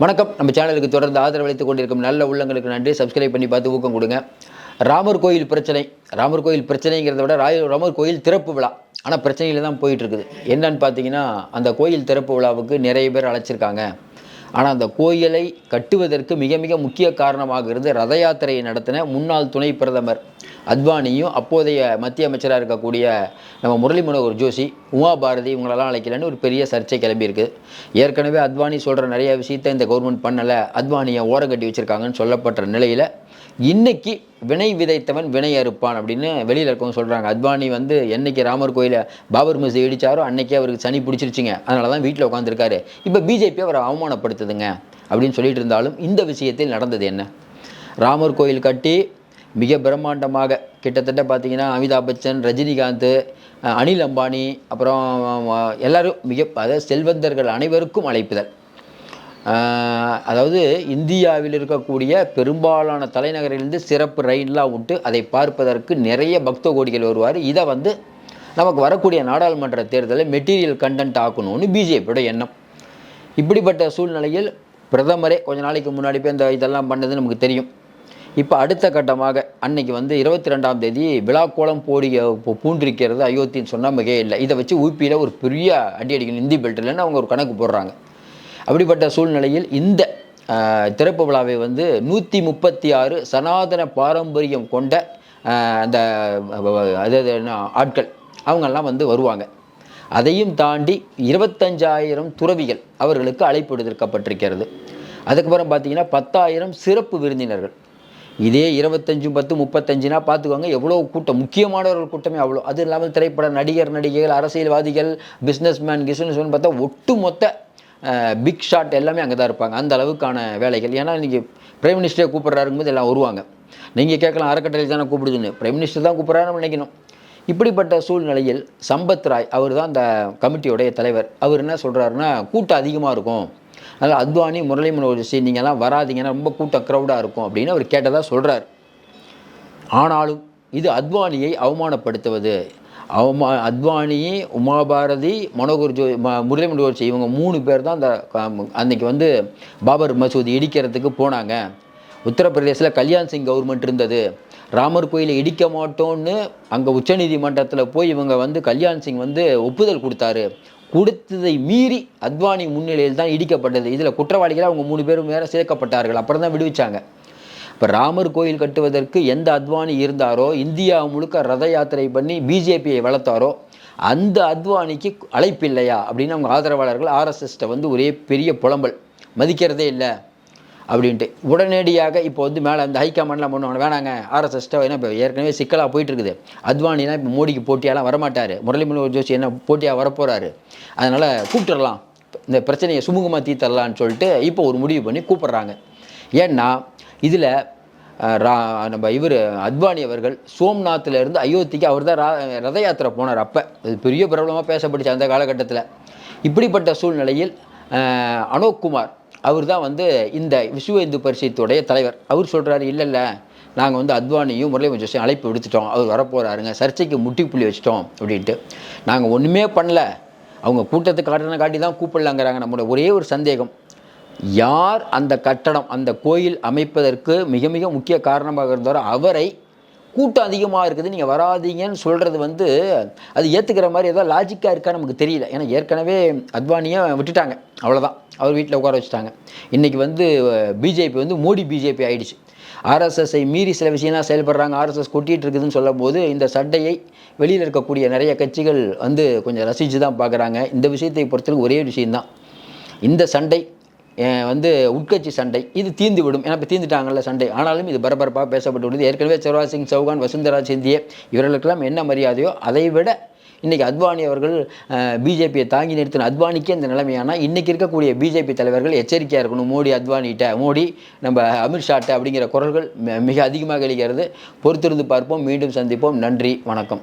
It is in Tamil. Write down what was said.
வணக்கம். நம்ம சேனலுக்கு தொடர்ந்து ஆதரவளித்துக் கொண்டிருக்கும் நல்ல உள்ளங்களுக்கு நன்றி. சப்ஸ்கிரைப் பண்ணி பார்த்து ஊக்கம் கொடுங்க. ராமர் கோயில் பிரச்சனை. ராமர் கோயில் பிரச்சனைங்கிறத விட ராய ராமர் கோயில் திறப்பு விழா. ஆனால் பிரச்சனையில் தான் போயிட்டுருக்குது. என்னன்னு பார்த்தீங்கன்னா அந்த கோயில் திறப்பு விழாவுக்கு நிறைய பேர் அழைச்சிருக்காங்க. ஆனால் அந்த கோயிலை கட்டுவதற்கு மிக மிக முக்கிய காரணமாக இருந்து ரத யாத்திரையை நடத்தின முன்னாள் துணை பிரதமர் அத்வானியும் அப்போதைய மத்திய அமைச்சராக இருக்கக்கூடிய நம்ம முரளி மனோகர் ஜோஷி உமா பாரதி இவங்களெல்லாம் அழைக்கலன்னு ஒரு பெரிய சர்ச்சை கிளம்பியிருக்கு. ஏற்கனவே அத்வானி சொல்கிற நிறைய விஷயத்தை இந்த கவர்மெண்ட் பண்ணலை அத்வானியை ஓரங்கட்டி வச்சுருக்காங்கன்னு சொல்லப்பட்ட நிலையில் இன்னைக்கு வினை விதைத்தவன் வினை அறுப்பான் அப்படின்னு வெளியில் இருக்கவங்க சொல்கிறாங்க அத்வானி வந்து என்னைக்கு ராமர் கோயிலை பாபர் மசூதி இடிச்சாரோ அன்னைக்கே அவருக்கு சனி பிடிச்சிருச்சிங்க. அதனால தான் வீட்டில் உட்காந்துருக்காரு இப்போ பிஜேபி அவரை அவமானப்படுத்துதுங்க அப்படின்னு சொல்லிட்டு இருந்தாலும் இந்த விஷயத்தில் நடந்தது என்ன? ராமர் கோயில் கட்டி மிக பிரம்மாண்டமாக கிட்டத்தட்ட பார்த்திங்கன்னா அமிதாப் பச்சன் ரஜினிகாந்த் அனில் அம்பானி அப்புறம் எல்லோரும் மிக அதாவது செல்வந்தர்கள் அனைவருக்கும் அழைப்புதல் அதாவது இந்தியாவில் இருக்கக்கூடிய பெரும்பாலான தலைநகரிலிருந்து சிறப்பு ரயில்லாம் உண்டு. அதை பார்ப்பதற்கு நிறைய பக்த கோடிகள் வருவார். இதை வந்து நமக்கு வரக்கூடிய நாடாளுமன்ற தேர்தலை மெட்டீரியல் கண்டென்ட் ஆக்கணும்னு பிஜேபியோட எண்ணம். இப்படிப்பட்ட சூழ்நிலையில் பிரதமரே கொஞ்ச நாளைக்கு முன்னாடி போய் இந்த இதெல்லாம் பண்ணது நமக்கு தெரியும். இப்போ அடுத்த கட்டமாக அன்னைக்கு வந்து இருபத்தி ரெண்டாம் தேதி விழாக்கோளம் போடி பூண்டிருக்கிறது அயோத்தின்னு சொன்னால் மிக இல்லை இதை வச்சு ஊப்பியில் ஒரு பெரிய அடி அடிக்கணும். இந்தி பெல்ட்லன்னு அவங்க ஒரு கணக்கு போடுறாங்க. அப்படிப்பட்ட சூழ்நிலையில் இந்த திறப்பு விழாவை வந்து நூற்றி முப்பத்தி ஆறு சனாதன பாரம்பரியம் கொண்ட அந்த அதாவது ஆட்கள் அவங்கெல்லாம் வந்து வருவாங்க. அதையும் தாண்டி இருபத்தஞ்சாயிரம் துறவிகள் அவர்களுக்கு அழைப்பு எடுத்திருக்கப்பட்டிருக்கிறது அதுக்கப்புறம் பார்த்தீங்கன்னா பத்தாயிரம் சிறப்பு விருந்தினர்கள். இதே இருபத்தஞ்சு பத்து முப்பத்தஞ்சுனா பார்த்துக்கோங்க எவ்வளோ கூட்டம் முக்கியமானவர்கள் கூட்டமே அவ்வளோ அது இல்லாமல் திரைப்பட நடிகர் நடிகைகள் அரசியல்வாதிகள் பிஸ்னஸ்மேன் கிஸ்னஸ்மேன் பார்த்தா ஒட்டு மொத்த பிக் ஷாட் எல்லாமே அங்கே தான் இருப்பாங்க. அந்த அளவுக்கான வேலைகள். ஏன்னா இன்றைக்கி பிரைம் மினிஸ்டரே கூப்பிட்றாருங்கும்போது எல்லாம் வருவாங்க. நீங்கள் கேட்கலாம் அறக்கட்டளை தானே கூப்பிடுதுன்னு. பிரைம் மினிஸ்டர் தான் கூப்பிட்றாருன்னு நினைக்கணும். இப்படிப்பட்ட சூழ்நிலையில் சம்பத் ராய் அவர் தான் அந்த கமிட்டியோடைய தலைவர். அவர் என்ன சொல்கிறாருன்னா கூட்டம் அதிகமாக இருக்கும். அதனால் அத்வானி முரளி மனோகர் ஜோஷி நீங்கள்லாம் வராதீங்கன்னா ரொம்ப கூட்டம் க்ரௌடாக இருக்கும் அப்படின்னு அவர் கேட்டதாக சொல்கிறார் ஆனாலும் இது அத்வானியை அவமானப்படுத்துவது. அவமா அத்வானி உமாபாரதி மனோகர் ஜோ ம- முரளி மனோகர் ஜோஷி இவங்க மூணு பேர் தான் அந்த அன்னைக்கு வந்து பாபர் மசூதி இடிக்கிறதுக்கு போனாங்க. உத்தரப்பிரதேசில் கல்யாண் சிங் கவர்மெண்ட் இருந்தது. ராமர் கோயிலை இடிக்க மாட்டோம்னு அங்கே உச்சநீதிமன்றத்தில் போய் இவங்க வந்து கல்யாண் சிங் வந்து ஒப்புதல் கொடுத்தாரு. கொடுத்ததை மீறி அத்வானி முன்னிலையில் தான் இடிக்கப்பட்டது. இதில் குற்றவாளிகள் அவங்க மூணு பேரும் வேற சேர்க்கப்பட்டார்கள். அப்புறம் தான் விடுவிச்சாங்க. இப்போ ராமர் கோயில் கட்டுவதற்கு எந்த அத்வானி இருந்தாரோ இந்தியா முழுக்க ரத யாத்திரை பண்ணி பிஜேபியை வளர்த்தாரோ அந்த அத்வானிக்கு அழைப்பு இல்லையா அப்படின்னு அவங்க ஆதரவாளர்கள் ஆர்எஸ்எஸ்ட்டை வந்து ஒரே பெரிய புலம்பல். மதிக்கிறதே இல்லை. அப்படின்ட்டு. உடனடியாக இப்போ வந்து மேலே அந்த ஹைகமாண்டில் பண்ணுவாங்க வேணாங்க ஆர்எஸ்எஸ்ட்டோ ஏன்னா இப்போ ஏற்கனவே சிக்கலாக போயிட்டு இருக்குது அத்வானிலாம் இப்போ மோடிக்கு போட்டியாலாம் வரமாட்டார். முரளி மனோகர் ஜோஷி என்ன போட்டியாக வரப்போகிறாரு அதனால் கூப்பிட்டுறலாம். இந்த பிரச்சனையை சுமூகமாக தீர்த்தரலான்னு சொல்லிட்டு இப்போ ஒரு முடிவு பண்ணி கூப்பிட்றாங்க. ஏன்னா இதில் ரா நம்ம இவர் அத்வானி அவர்கள் சோம்நாத்திலேருந்து அயோத்திக்கு அவர் தான் ரத யாத்திரை போனார் அப்போ. அது பெரிய பிரபலமாக பேசப்பட்டுச்சு அந்த காலகட்டத்தில். இப்படிப்பட்ட சூழ்நிலையில் அனோக் குமார் அவர் தான் வந்து இந்த விஸ்வ இந்து பரிஷத்துடைய தலைவர். அவர் சொல்கிறாரு இல்லை இல்லை நாங்கள் வந்து அத்வானியும் முரளி ஜோஷியும் அழைப்பு விடுத்துட்டோம். அவர் வரப்போகிறாருங்க சர்ச்சைக்கு முட்டிப்புள்ளி வச்சிட்டோம் அப்படின்ட்டு. நாங்கள் ஒன்றுமே பண்ணல. அவங்க கூட்டத்தை காட்டின காட்டி தான் கூப்பிடலாங்கிறாங்க நம்மளோட ஒரே ஒரு சந்தேகம். யார் அந்த கட்டடம் அந்த கோயில் அமைப்பதற்கு மிக மிக முக்கிய காரணமாக இருந்தாரோ அவரை கூட்டம் அதிகமாக இருக்குது நீங்கள் வராதீங்கன்னு சொல்கிறது வந்து அது ஏற்றுக்கிற மாதிரி ஏதோ லாஜிக்காக இருக்கா நமக்கு தெரியல. ஏன்னா ஏற்கனவே அத்வானியை விட்டுட்டாங்க. அவ்வளோதான் அவர் வீட்டில் உட்கார வச்சுட்டாங்க. இன்றைக்கி வந்து பிஜேபி வந்து மோடி பிஜேபி ஆயிடுச்சு. ஆர்எஸ்எஸ்ஐ மீறி சில விஷயம்லாம் செயல்படுறாங்க. ஆர்எஸ்எஸ் கொட்டிகிட்டு இருக்குதுன்னு சொல்லும்போது இந்த சண்டையை வெளியில் இருக்கக்கூடிய நிறைய கட்சிகள் வந்து கொஞ்சம் ரசித்து தான் பார்க்குறாங்க. இந்த விஷயத்தை பொறுத்தவரைக்கும் ஒரே விஷயம்தான். இந்த சண்டை வந்து உட்கட்சி சண்டை. இது தீர்ந்து விடும் ஏன்னா இப்போ தீர்ந்துட்டாங்கல்ல சண்டை. ஆனாலும் இது பரபரப்பாக பேசப்பட்டு விடுது. ஏற்கனவே சிவராஜ் சிங் சௌகான் வசுந்தரா சிந்தியே இவர்களுக்கெல்லாம் என்ன மரியாதையோ அதை விட இன்றைக்கி அத்வானி அவர்கள் பிஜேபியை தாங்கி நிறுத்தின அத்வானிக்கே இந்த நிலைமையானால் இன்றைக்கி இருக்கக்கூடிய பிஜேபி தலைவர்கள் எச்சரிக்கையாக இருக்கணும். மோடி அத்வானிகிட்ட மோடி நம்ம அமித்ஷாட்ட அப்படிங்கிற குரல்கள் மிக அதிகமாக எழுகிறது. பொறுத்திருந்து பார்ப்போம். மீண்டும் சந்திப்போம். நன்றி. வணக்கம்.